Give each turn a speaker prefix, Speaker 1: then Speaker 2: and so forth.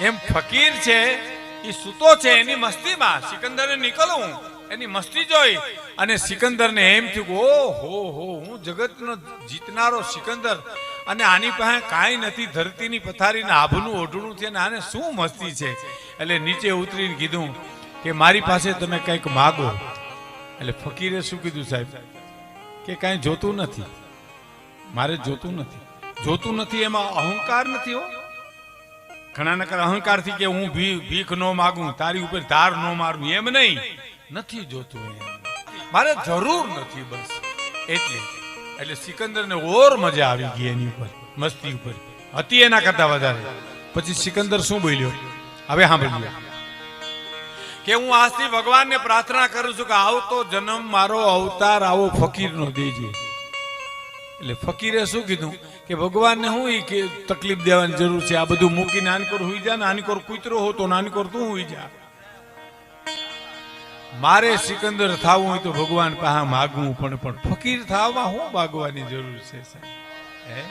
Speaker 1: એમ ફકીર છે એ સૂતો છે, એની મસ્તીમાં. સિકંદરે નીકળું એની મસ્તી જોઈ અને સિકંદરને એમ થયું ઓ, હો હો, હું જગતનો જીતનારો સિકંદર અને આની પાસે કાંઈ નથી, ધરતીની પથારીને આભનું ઓઢણું છે ને આને શું મસ્તી છે? એટલે નીચે ઉતરીને કીધું કે, મારી પાસે તમે કંઈક માગો. એટલે ફકીરે શું કીધું સાહેબ? કે, કાંઈ જોતું નથી. મારે જોતું નથી. જોતું નથી એમાં અહંકાર નથી હો. ઘણા નકર અહંકારથી કે હું ભીખ ન માગું, તારી ઉપર ધાર ન મારું, એમ નહીં. નથી જોતું મારે જરૂર નથી બસ. એટલે એટલે સિકંદરને ઓર મજા આવી ગઈ એની ઉપર, મસ્તી ઉપર. હતી એના કરતા વધારે. પછી સિકંદર શું બોલ્યો? હવે સાંભળ્યું કે હું આજથી ભગવાનને પ્રાર્થના કરું છું કે આવતો જન્મ મારો અવતાર આવો ફકીરનો દેજે. એટલે ફકીરે શું કીધું? કે ભગવાનને હું ઈ કે તકલીફ દેવાની જરૂર છે. આ બધું મૂકીને આની હોઈ જા ને આની કોર કૂતરો હો તો નાનકોર કોર તું હોઈ જા. મારે સિકંદર થાવું હોય તો ભગવાન પાસે માગવું પણ પણ ફકીર થવામાં હું માગવાની જરૂર છે સાહેબ? હે?